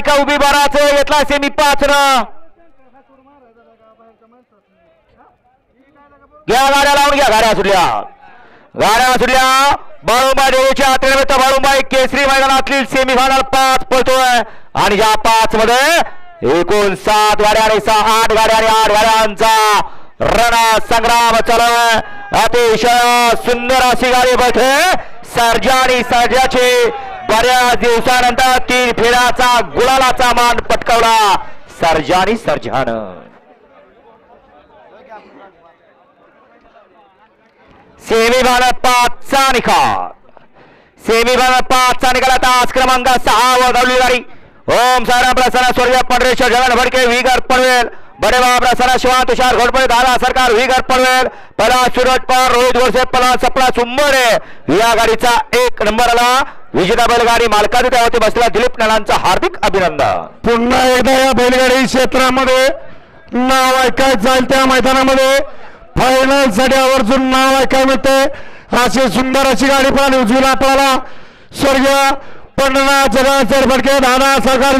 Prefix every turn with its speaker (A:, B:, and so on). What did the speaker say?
A: मायका उभी बाराच घेतला सेमी पाच न घ्या गाड्या लावून घ्या गाड्या सुटल्या. गाड्या सुटल्या. बाळुंबा देवीच्या त्रिमित बाळुंबाई केसरी मैदानातील सेमी फायनल पाच पळतोय. आणि या पाच मध्ये एकूण सात गाड्या आणि सहा आठ गाड्या आणि आठ गाड्यांचा रणा संग्राम चालू अतिशय सुंदर अशी गाडी बैठे. सर्जा आणि सर्जाची बऱ्याच दिवसानंतर तीन फेराचा गुलालाचा मान पटकावला सर्जानी सर्जान सेमी भारत पाचचा निकाल. सेमी भारत पाचचा निकाल आता आज क्रमांक सहा व धावली गाडी ओम सारा प्रसन्न स्वर्गीय पंढरेश्वर जगन भडके विगर पनवेल. बडे बाबा प्रसन्न शिवा तुषार घोडपडे दादा सरकार विगर पनवेल. पला सुरज पवार रोहित गोडसे पला सपला सुंबरे या गाडीचा एक नंबर आला. विजेता बैलगाडी मालकाची त्यावरती बसलेला दिलीप नानांचं हार्दिक अभिनंदन.
B: पुन्हा एकदा या बैलगाडी क्षेत्रामध्ये नाव ऐकाय जाईल त्या मैदानामध्ये. फायनलसाठी आवर्जून नाव ऐकाय मिळते अशी सुंदर अशी गाडी पण उजवीला आपल्याला स्वर्गीय पंढरनाथ जगन्नाथ फडके दादा सरकार